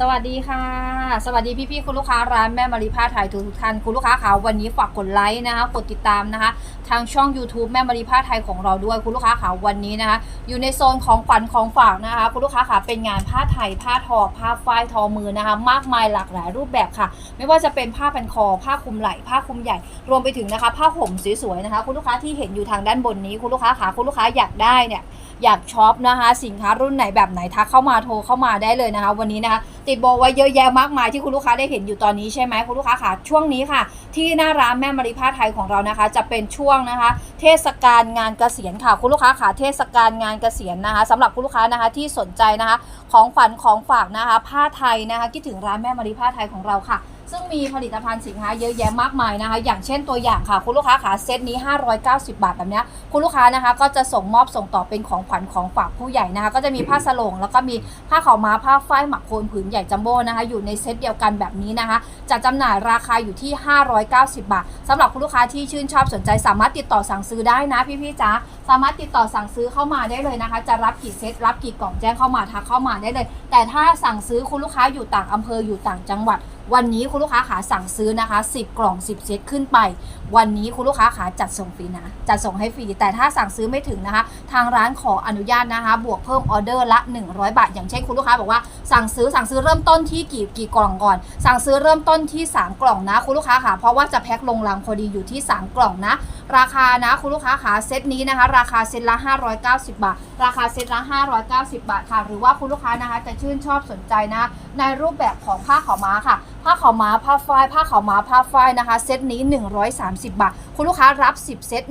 สวัสดีค่ะ สวัสดีพี่ๆคุณลูกค้าร้านแม่มารีผ้าไทยทุกท่านคุณลูกค้าค่ะวันนี้ฝากกดไลค์นะคะกดติดตามนะคะ ทางช่อง YouTube แม่มารีผ้าไทยของเราด้วยคุณลูกค้าค่ะวันนี้นะคะ อยู่ในโซนของขวัญของฝากนะคะ คุณลูกค้าค่ะเป็นงานผ้าไทยผ้าทอผ้าฝ้ายทอมือนะคะ มากมายหลากหลายรูปแบบค่ะ ไม่ว่าจะเป็นผ้าพันคอ ผ้าคลุมไหล่ผ้าคลุมใหญ่ รวมไปถึงนะคะ ผ้าห่มสวยๆนะคะ คุณลูกค้าที่เห็นอยู่ทางด้านบนนี้คุณลูกค้าค่ะคุณลูกค้าอยากได้เนี่ยอยากช็อปนะคะ สินค้ารุ่นไหนแบบไหนทักเข้ามาโทรเข้ามาได้เลยนะคะ วันนี้นะคะ ติดโบไว้เยอะแยะมากมายที่คุณลูกค้าได้เห็นอยู่ตอนนี้ใช่ไหมคุณลูกค้าค่ะช่วงนี้ค่ะ ที่หน้าร้านแม่มาริผ้าไทยของเรานะคะ จะเป็นช่วงนะคะ เทศกาลงานเกษียณค่ะ คุณลูกค้าค่ะเทศกาลงานเกษียณนะคะสำหรับคุณลูกค้านะคะที่สนใจนะคะ ของขวัญของฝากนะคะ ผ้าไทยนะคะคิดถึงร้านแม่มาริผ้าไทยของเราค่ะ ซึ่งมีผลิตภัณฑ์สินค้าเยอะแยะมากมายนะคะ อย่างเช่นตัวอย่างค่ะ คุณลูกค้าขาเซตนี้ 590 บาทแบบนี้คุณลูกค้านะคะ ก็จะส่งมอบส่งต่อเป็นของขวัญของฝากผู้ใหญ่นะคะ ก็จะมีผ้าสลงแล้วก็มีผ้าขาวม้าผ้าฝ้ายหมักโคนผืนใหญ่จัมโบ้นะคะ อยู่ในเซตเดียวกันแบบนี้นะคะ จะจำหน่ายราคาอยู่ที่ 590 บาทสำหรับคุณลูกค้าที่ชื่นชอบสนใจ สามารถติดต่อสั่งซื้อได้นะพี่ๆจ๋าสามารถติดต่อสั่งซื้อเข้ามาได้เลยนะคะ จะรับกี่เซตรับกี่กล่องแจ้งเข้ามาทักเข้ามาได้เลย แต่ถ้าสั่งซื้อคุณลูกค้าอยู่ต่างอำเภออยู่ต่างจังหวัด วันนี้คุณลูกค้าขาสั่งซื้อนะคะ 10 กล่อง 10 เซตขึ้นไป วันนี้คุณลูกค้าขาจัดส่งฟรีนะ จัดส่งให้ฟรี แต่ถ้าสั่งซื้อไม่ถึงนะคะ ทางร้านขออนุญาตนะคะ บวกเพิ่มออเดอร์ละ 100 บาท อย่างเช่นคุณลูกค้าบอกว่าสั่งซื้อสั่งซื้อเริ่มต้นที่กี่กี่กล่องก่อน สั่งซื้อเริ่มต้นที่ 3 กล่องนะ คุณลูกค้าขาเพราะว่าจะแพ็คลงลังพอดีอยู่ที่ 3 กล่องนะราคานะคุณลูกค้าขาเซตนี้นะคะ ราคาเซตละ 590 บาท ราคาเซตละ 590 บาทค่ะ หรือว่าคุณลูกค้านะคะจะชื่นชอบสนใจนะ ในรูปแบบของผ้าขาวม้าค่ะ ผ้าขาวม้าผ้าฝ้ายผ้าขาวม้าผ้าฝ้ายนะคะเซตนี้ 130 บาท คุณลูกค้ารับ 10 เซต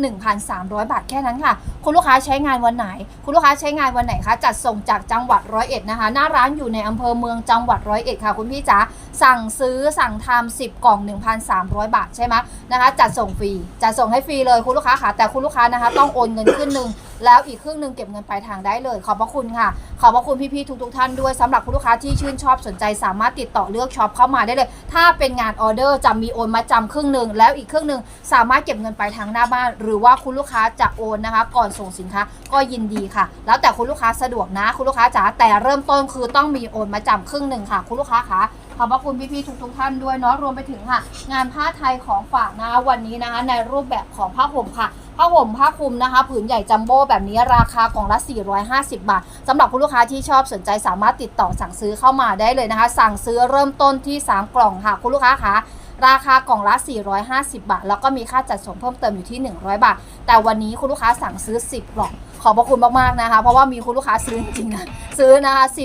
1,300 บาทแค่นั้นค่ะ คุณลูกค้าใช้งานวันไหน คุณลูกค้าใช้งานวันไหนคะจัดส่งจากจังหวัดร้อยเอ็ดนะคะ หน้าร้านอยู่ในอำเภอเมืองจังหวัดร้อยเอ็ดค่ะคุณพี่จ๋า สั่งซื้อสั่งทำ10 กล่อง 1,300 บาทใช่ไหมนะคะ จัดส่งฟรี จัดส่งให้ฟรีเลยคุณลูกค้าค่ะ แต่คุณลูกค้านะคะ ต้องโอนเงินขึ้นหนึ่ง แล้วอีกครึ่งหนึ่งเก็บเงินปลายทางได้เลย ขอบพระคุณค่ะ ขอบพระคุณพี่ๆทุกๆท่านด้วยสำหรับคุณลูกค้าที่ชื่นชอบสนใจสามารถติดต่อเลือกช็อปเข้ามาได้เลย ถ้าเป็นงานออเดอร์จะมีโอนมาจำครึ่งหนึ่งแล้วอีกครึ่งหนึ่งสามารถเก็บเงินปลายทางหน้าบ้าน หรือว่าคุณลูกค้าจะโอนนะคะ ก่อนส่งสินค้าก็ยินดีค่ะ แล้วแต่คุณลูกค้าสะดวกนะ คุณลูกค้าจ๋าแต่เริ่มต้นคือต้องมีโอนมาจำครึ่งหนึ่งค่ะ คุณลูกค้าคะขอบพระคุณพี่ๆทุกๆท่านด้วยเนาะรวมไปถึงค่ะ งานผ้าไทยของฝากนะคะวันนี้นะคะในรูปแบบของผ้าห่มค่ะ ผ้าห่มผ้าคลุมนะคะ ผืนใหญ่จัมโบ้แบบนี้ราคากล่องละ 450 บาทสำหรับคุณลูกค้าที่ชอบสนใจสามารถติดต่อสั่งซื้อเข้ามาได้เลยนะคะ สั่งซื้อเริ่มต้นที่ 3 กล่องค่ะคุณลูกค้าคะราคากล่องละ 450 บาท แล้วก็มีค่าจัดส่งเพิ่มเติมอยู่ที่ 100 บาท แต่วันนี้คุณลูกค้าสั่งซื้อ 10 กล่อง ขอบพระคุณมากๆนะคะ เพราะว่ามีคุณลูกค้าซื้อจริงๆนะ ซื้อนะคะ10